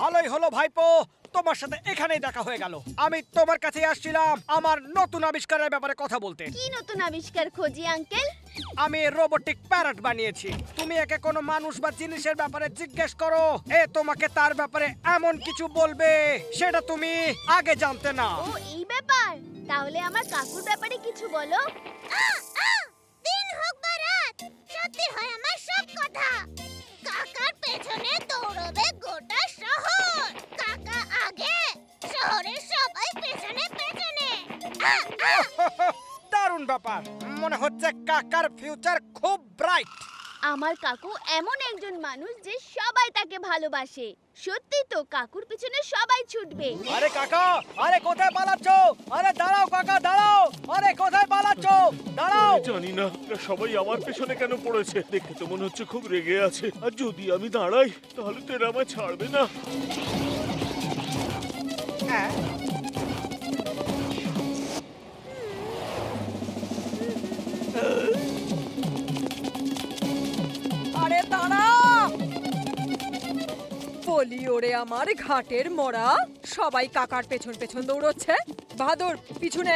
ভালোই হলো ভাইপো। তোমার সাথে এখানেই দেখা হয়ে গেল। আমি তোমার কাছে আসছিলাম আমার নতুন আবিষ্কারের ব্যাপারে কথা বলতে। কি নতুন আবিষ্কার খোঁজি আঙ্কেল? আমি রোবটিক প্যারট বানিয়েছি। তুমি একে কোনো মানুষ বা জিনিসের ব্যাপারে জিজ্ঞেস করো এ তোমাকে তার ব্যাপারে এমন কিছু বলবে সেটা তুমি আগে জানতে না। ও এই ব্যাপার? তাহলে আমার কাকুর ব্যাপারে কিছু বলো। দিন হোক বা রাত সত্যি হয় আমার সব কথা। কাকার পেছনে দৌড়বে গোটা। দারুণ ব্যাপার। মনে হচ্ছে কাকার ফিউচার খুব ব্রাইট আমার কাকু এমন একজন মানুষ যে সবাই তাকে ভালোবাসে। সত্যি তো কাকুর পিছনে সবাই ছুটবে। আরে কাকা আরে কোথায় পালাচ্ছ? আরে দাঁড়াও কাকা দাঁড়াও। আরে কোথায় পালাচ্ছ? দাঁড়াও। জানি না এরা সবাই আমার পেছনে কেন পড়েছে। দেখে তো মনে হচ্ছে খুব রেগে আছে। আর যদি আমি দাঁড়াই তাহলে তো এরা আমায় ছাড়বে না। হ্যাঁ বলি ওরে আমার ঘাটের মরা। সবাই কাকার পেছন পেছন দৌড়চ্ছে। বাহাদুর পিছনে।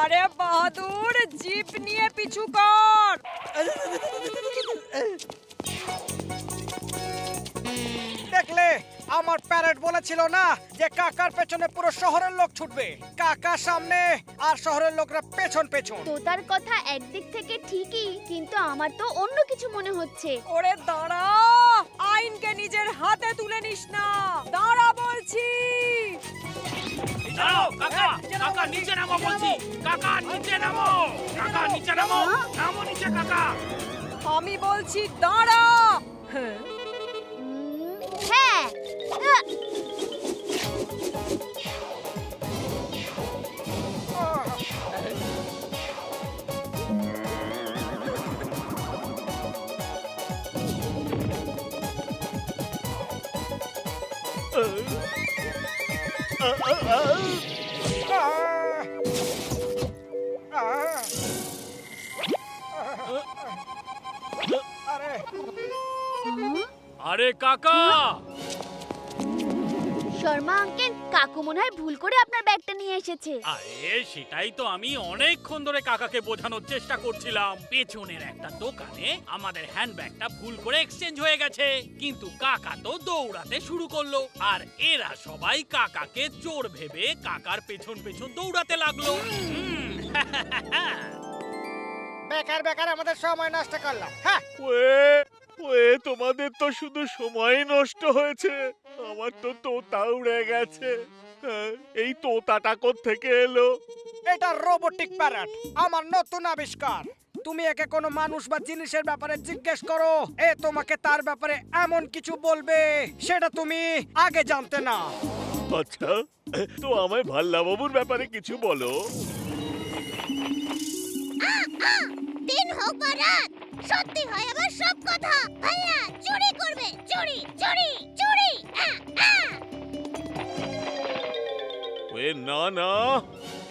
আরে বাহাদুর জিপ নিয়ে পিছু কর। দেখলে আমার প্যারেট বলেছিল না যে কাকার পেছনে পুরো শহরের লোক ছুটবে। কাকা সামনে আর শহরের লোকরা পেছন পেছন। তোতার কথা একদিক থেকে ঠিকই কিন্তু আমার তো অন্য কিছু মনে হচ্ছে। ওরে দাঁড়া আইনকে নিজের হাতে তুলে নিস না। দাঁড়া বলছি। দাঁড়াও কাকা কাকা নিচে নামো বলছি। কাকা নিচে নামো। কাকা নিচে নামো। নামো নিচে কাকা। আমি বলছি দাঁড়া। হ্যাঁ। উম, হ্যাঁ আহ, আরে আরে কাকা মনে হয় ভুল করে আপনার ব্যাগটা নিয়ে এসেছে। আরে সেটাই তো আমি অনেকক্ষণ ধরে কাকাকে বোঝানোর চেষ্টা করছিলাম। পেছনের একটা দোকানে আমাদের হ্যান্ডব্যাগটা ভুল করে এক্সচেঞ্জ হয়ে গেছে। কিন্তু কাকা তো দৌড়াতে শুরু করল। আর এরা সবাই কাকাকে চোর ভেবে কাকার পেছন পেছন দৌড়াতে লাগল। বেকার বেকার আমাদের সময় নষ্ট করলাম। হ্যাঁ। ওয়ে তোমাদের তো শুধু সময় নষ্ট হয়েছে। আমার তো তোতা উড়ে গেছে। হ্যাঁ, এই তোতাটা থেকে এলো? এটা রোবোটিক প্যারট আমার নতুন আবিষ্কার। তুমি একে কোনো মানুষ বা জিনিসের ব্যাপারে জিজ্ঞেস করো এ তোমাকে তার ব্যাপারে এমন কিছু বলবে সেটা তুমি আগে জানতে না। আচ্ছা তো আমায় ভাল্লা বাবুর ব্যাপারে কিছু বলো। দিন হোক বা রাত সত্যি হয় আমার সব কথা ভাইয়া চুরি করবে চুরি চুরি চুরি। ওয়ে না না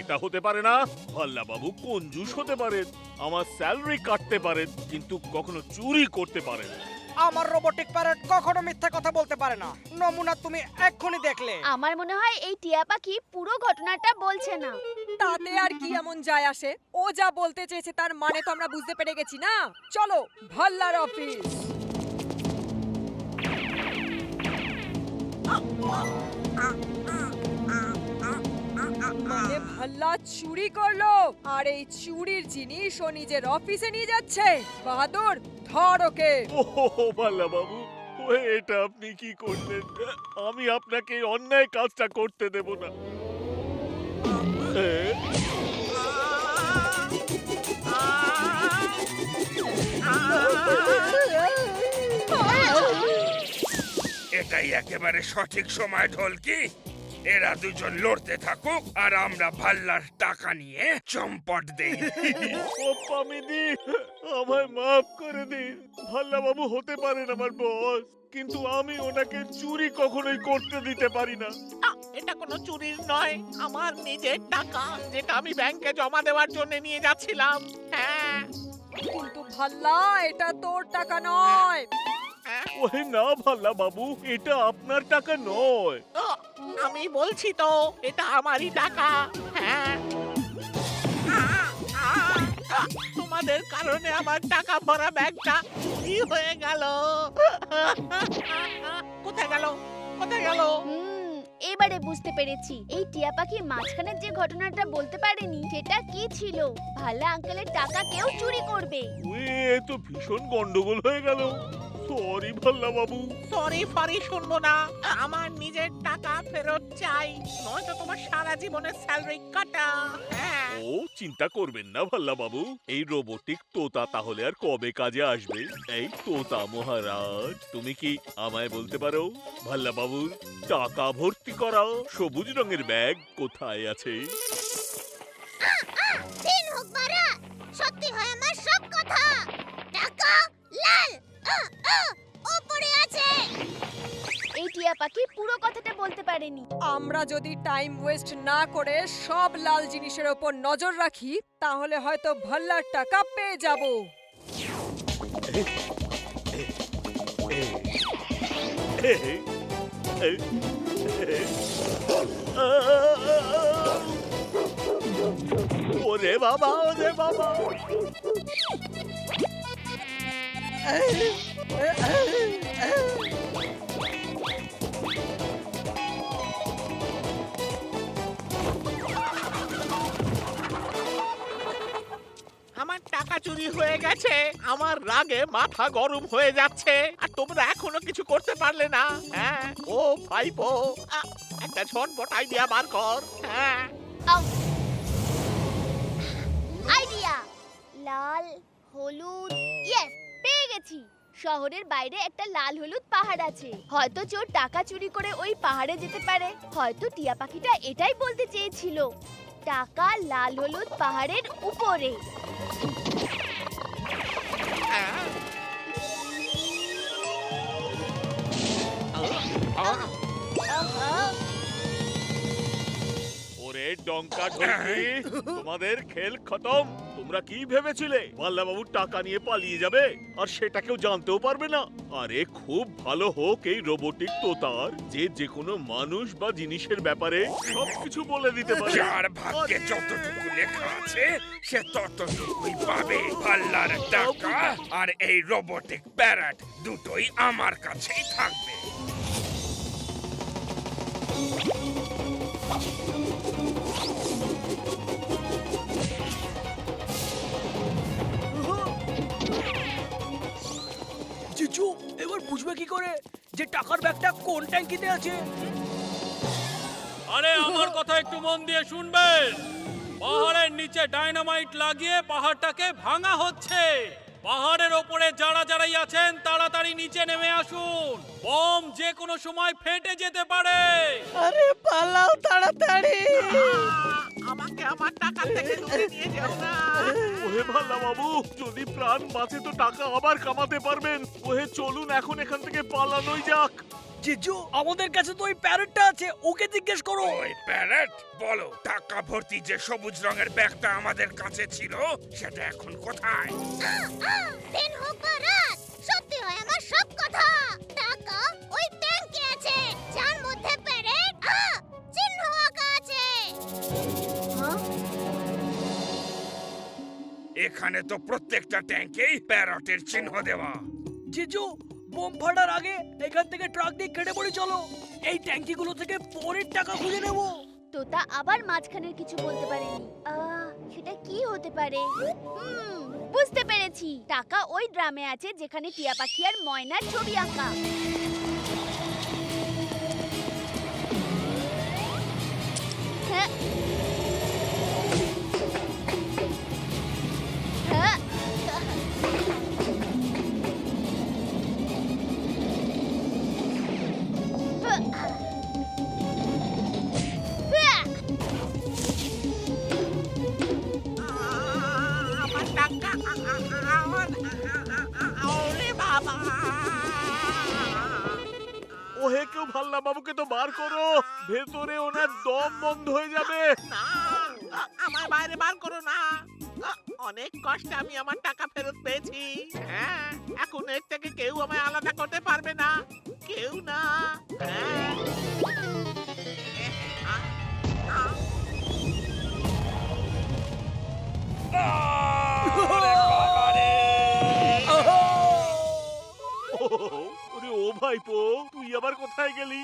এটা হতে পারে না ভাল্লা বাবু কঞ্জুস হতে পারেন আমার স্যালারি কাটতে পারেন কিন্তু কখনো চুরি করতে পারেন না। আমার রোবোটিক প্যারট কখনো মিথ্যা কথা বলতে পারে না। নমুনা তুমি এক্ষুনি দেখলে। আমার মনে হয় এই টিয়া পাখি পুরো ঘটনাটা বলছে না। তাতে আর কি এমন যায় আসে? ও যা বলতে চেয়েছে তার মানে তো আমরা বুঝতে পেরে গেছি না? চলো ভাল্লার অফিস মানে ভাল্লা চুরি করল আর এই চুরির জিনিস ও নিজের অফিসে নিয়ে যাচ্ছে। বাহাদুর ধর ওকে। ও ভাল্লা বাবু। এটা আপনি কি করলেন? আমি আপনাকে অন্যায় কাজটা করতে দেব না। এ? এটাই একেবারে সঠিক সময় ঢোলকি। এরা দুজন লড়তে থাকুক আর আমরা ভাল্লার টাকা নিয়ে চম্পট দেই। ও পামিদি আমায় মাফ করে দিন। ভাল্লা বাবু হতে পারেন আমার বস কিন্তু আমি ওনাকে চুরি কখনোই করতে দিতে পারি না। এটা কোনো চুরির নয় আমার নিজের টাকা যেটা আমি ব্যাংকে জমা দেওয়ার জন্য নিয়ে যাচ্ছিলাম। হ্যাঁ। কিন্তু ভাল্লা এটা তোর টাকা নয়। হ্যাঁ। ওহে না ভাল্লা বাবু এটা আপনার টাকা নয়। আমি বলছি তো এটা আমারই টাকা। হ্যাঁ। তোমাদের কারণে আমার টাকা ভরা ব্যাগটা কি হয়ে গেল। কোথায় গেল? কোথায় গেল? হুম এবারে বুঝতে পেরেছি। এই টিয়া পাখি মাঝখানের যে ঘটনাটা বলতে পারেনি সেটা কি ছিল? ভাল্লা আঙ্কেলের টাকা কেউ চুরি করবে। এ তো ভীষণ গন্ডগোল হয়ে গেল। সরি ভাল্লা বাবু সরি ফরি শুনব না। আমার নিজের টাকা ফেরত চাই। নয়তো তোমার সারা জীবনের স্যালারি কাটা। হ্যাঁ। ও চিন্তা করবেন না ভাল্লা বাবু এই রোবোটিক তোতা তাহলে আর কবে কাজে আসবে? এই তোতা মহারাজ তুমি কি আমায় বলতে পারো? ভাল্লা বাবুর টাকা ভর্তি করা সবুজ রঙের ব্যাগ কোথায় আছে? সত্যি হয় আমার সব কথা। টাকা লাল। ওপরে আছে। এই টিয়া পাখি পুরো কথাটা বলতে পারেনি। আমরা যদি টাইম ওয়েস্ট না করে সব লাল জিনিসের ওপর নজর রাখি তাহলে হয়তো ভাল্লার টাকা পেয়ে যাব। ওরে বাবা ওরে বাবা। আমার টাকা চুরি হয়ে গেছে। আমার রাগে মাথা গরম হয়ে যাচ্ছে। আর তোমরা এখনও কিছু করতে পারলে না। হ্যাঁ ও ভাইপো একটা ঝটপট আইডিয়া বার কর। হ্যাঁ। আইডিয়া লাল, হলুদ ইয়েস গেছি। শহরের বাইরে একটা লাল হলুদ পাহাড় আছে। হয়তো চোর টাকা চুরি করে ওই পাহাড়ে যেতে পারে। হয়তো টিয়া পাখিটা এটাই বলতে চেয়েছিল। টাকা লাল হলুদ পাহাড়ের উপরে। ওরে ডঙ্কা তোমাদের খেল খতম। তোমরা কি ভেবেছিলে? পাল্লা বাবু টাকা নিয়ে পালিয়ে যাবে আর সেটা কেউ জানতেও পারবে না। আরে খুব ভালো হোক এই রোবোটিক তোতার যে যে কোনো মানুষ বা জিনিসের ব্যাপারে সবকিছু বলে দিতে পারে। যার ভাগ্যে যতটুকু লেখা আছে সে ততটুকুই পাবে পাল্লার টাকা আর এই রোবোটিক প্যারাট দুটোই আমার কাছেই থাকবে। জিজু এবার বুঝবে কি করে যে টাকার ব্যাগটা কোন ট্যাঙ্কিতে আছে? আরে আমার কথা একটু মন দিয়ে শুনবেন পাহাড়ের নিচে ডাইনামাইট লাগিয়ে পাহাড়টাকে ভাঙা হচ্ছে। পাহাড়ের ওপরে যারা যারাই আছেন তাড়াতাড়ি নিচে নেমে আসুন। বম যে কোনো সময় ফেটে যেতে পারে। আরে পালাও তাড়াতাড়ি। আমাকে আমার টাকা থেকে দূরে নিয়ে যাও না। ওহে ভাল্লা বাবু যদি প্রাণ বাঁচে তো টাকা আবার কামাতে পারবেন। ওহে চলুন এখন এখান থেকে পালানোই যাক। জিজু আমাদের কাছে তো ওই প্যারেটটা আছে ওকে জিজ্ঞেস করো। ওই প্যারেট? বলো টাকা ভর্তি যে সবুজ রঙের ব্যাগটা আমাদের কাছে ছিল সেটা এখন কোথায়? এখানে তো প্রত্যেকটা ট্যাঙ্কেই প্যারটের চিহ্ন দেওয়া। জিজু বোম ফাটার আগে এখান থেকে ট্রাক দিয়ে কেটে পড়ে চলো। এই ট্যাঙ্কিগুলো থেকে পরের টাকা খুঁজে নেব। তোতা আবার মাঝখানের কিছু বলতে পারেনি। আহ, সেটা কি হতে পারে? হুম, বুঝতে পেরেছি। টাকা ওই ড্রামে আছে যেখানে টিয়া পাখি আর ময়নার ছবি আঁকা। বার করো। ভেতরে ওনার দম বন্ধ হয়ে যাবে। না আমার বাইরে বার করো না। অনেক কষ্টে আমি আমার টাকা ফেরত পেয়েছি। হ্যাঁ এখন এর থেকে কেউ আমায় আলাদা করতে পারবে না। কেউ না। ও ভাইপো তুই আবার কোথায় গেলি?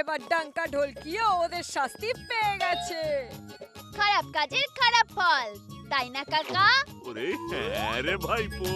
এবার ডাঙ্কা ঢোলকিও ওদের শাস্তি পেয়ে গেছে। খারাপ কাজের খারাপ ফল তাই না কাকা? ওরে হ্যাঁ রে ভাইপো।